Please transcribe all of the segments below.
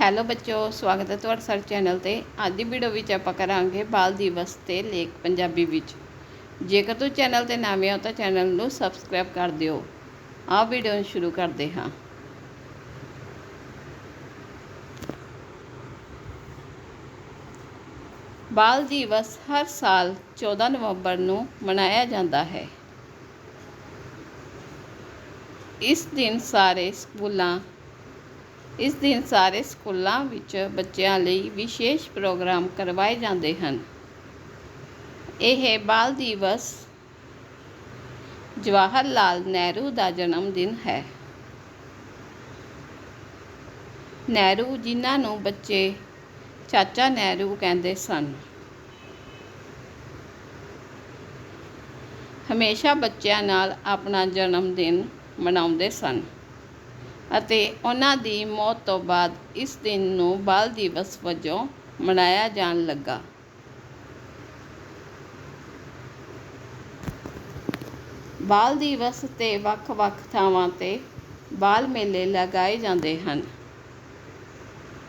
Hello ਬੱਚੋ ਸਵਾਗਤ ਹੈ ਤੁਹਾਡਾ ਸਾਡੇ ਚੈਨਲ ਤੇ। ਅੱਜ ਦੀ ਵੀਡੀਓ ਵਿੱਚ ਆਪਾਂ ਕਰਾਂਗੇ ਬਾਲ ਦਿਵਸ ਤੇ ਲੇਖ ਪੰਜਾਬੀ ਵਿੱਚ। ਜੇਕਰ ਤੁਸੀਂ ਚੈਨਲ ਤੇ ਨਵੇਂ ਹੋ ਤਾਂ ਚੈਨਲ ਨੂੰ ਸਬਸਕ੍ਰਾਈਬ ਕਰ ਦਿਓ। ਆਹ ਵੀਡੀਓ ਨੂੰ ਸ਼ੁਰੂ ਕਰਦੇ ਹਾਂ। ਬਾਲ ਦਿਵਸ ਹਰ ਸਾਲ 14 ਨਵੰਬਰ ਨੂੰ ਮਨਾਇਆ ਜਾਂਦਾ ਹੈ। ਇਸ ਦਿਨ ਸਾਰੇ ਸਕੂਲਾਂ ਇਸ ਦਿਨ ਸਾਰੇ ਸਕੂਲਾਂ ਵਿੱਚ ਬੱਚਿਆਂ ਲਈ ਵਿਸ਼ੇਸ਼ ਪ੍ਰੋਗਰਾਮ ਕਰਵਾਏ ਜਾਂਦੇ ਹਨ। ਇਹ ਬਾਲ ਦਿਵਸ ਜਵਾਹਰ ਲਾਲ ਨਹਿਰੂ ਦਾ ਜਨਮ ਦਿਨ ਹੈ। ਨਹਿਰੂ ਜਿਨ੍ਹਾਂ ਨੂੰ ਬੱਚੇ ਚਾਚਾ ਨਹਿਰੂ ਕਹਿੰਦੇ ਸਨ। ਹਮੇਸ਼ਾ ਬੱਚਿਆਂ ਨਾਲ ਆਪਣਾ ਜਨਮ ਦਿਨ ਮਨਾਉਂਦੇ ਸਨ। ਅਤੇ ਉਹਨਾਂ ਦੀ ਮੌਤ ਤੋਂ ਬਾਅਦ ਇਸ ਦਿਨ ਨੂੰ ਬਾਲ ਦਿਵਸ ਵਜੋਂ ਮਨਾਇਆ ਜਾਣ ਲੱਗਾ। ਬਾਲ ਦਿਵਸ ਤੇ ਵੱਖ-ਵੱਖ ਥਾਵਾਂ ਤੇ ਬਾਲ ਮੇਲੇ ਲਗਾਏ ਜਾਂਦੇ ਹਨ।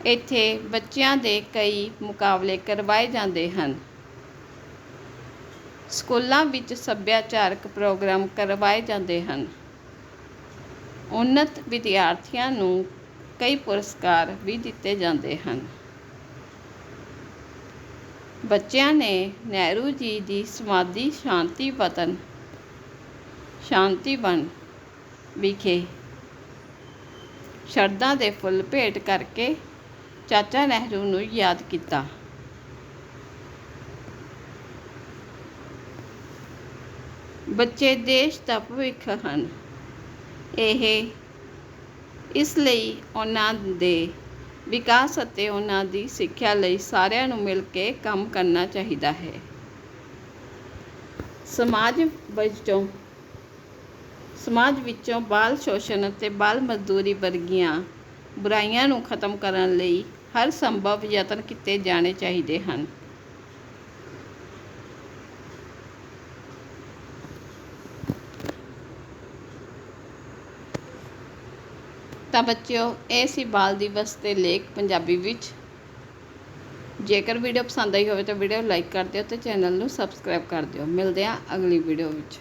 ਇੱਥੇ ਬੱਚਿਆਂ ਦੇ ਕਈ ਮੁਕਾਬਲੇ ਕਰਵਾਏ ਜਾਂਦੇ ਹਨ। ਸਕੂਲਾਂ ਵਿੱਚ ਸੱਭਿਆਚਾਰਕ ਪ੍ਰੋਗਰਾਮ ਕਰਵਾਏ ਜਾਂਦੇ ਹਨ। ਉੱਨਤ ਵਿਦਿਆਰਥੀਆਂ ਨੂੰ ਕਈ ਪੁਰਸਕਾਰ ਵੀ ਦਿੱਤੇ ਜਾਂਦੇ ਹਨ। ਬੱਚਿਆਂ ਨੇ ਨਹਿਰੂ ਜੀ ਦੀ ਸਮਾਧੀ ਸ਼ਾਂਤੀ ਵਤਨ, ਸ਼ਾਂਤੀ ਵਨ ਵਿਖੇ ਸ਼ਰਧਾ ਦੇ ਫੁੱਲ ਭੇਟ ਕਰਕੇ ਚਾਚਾ ਨਹਿਰੂ ਨੂੰ ਯਾਦ ਕੀਤਾ। ਬੱਚੇ ਦੇਸ਼ ਦਾ ਭਵਿੱਖ ਹਨ। ਇਹ। ਇਸ ਲਈ ਉਹਨਾਂ ਦੇ ਵਿਕਾਸ ਅਤੇ ਉਹਨਾਂ ਦੀ ਸਿੱਖਿਆ ਲਈ ਸਾਰਿਆਂ ਨੂੰ ਮਿਲ ਕੇ ਕੰਮ ਕਰਨਾ ਚਾਹੀਦਾ ਹੈ। ਸਮਾਜ ਵਿੱਚੋਂ ਸਮਾਜ ਵਿੱਚੋਂ ਬਾਲ ਸ਼ੋਸ਼ਣ ਅਤੇ ਬਾਲ ਮਜ਼ਦੂਰੀ ਵਰਗੀਆਂ ਬੁਰਾਈਆਂ ਨੂੰ ਖਤਮ ਕਰਨ ਲਈ ਹਰ ਸੰਭਵ ਯਤਨ ਕੀਤੇ ਜਾਣੇ ਚਾਹੀਦੇ ਹਨ। ਤਾਂ ਬੱਚਿਓ, ਇਹ ਸੀ ਬਾਲ ਦਿਵਸ ਤੇ ਲੇਖ ਪੰਜਾਬੀ ਵਿੱਚ। ਜੇਕਰ ਵੀਡੀਓ ਪਸੰਦ ਆਈ ਹੋਵੇ ਤਾਂ ਵੀਡੀਓ ਲਾਈਕ ਕਰ ਦਿਓ ਤੇ ਚੈਨਲ ਨੂੰ ਸਬਸਕ੍ਰਾਈਬ ਕਰ ਦਿਓ। ਮਿਲਦੇ ਹਾਂ ਅਗਲੀ ਵੀਡੀਓ ਵਿੱਚ।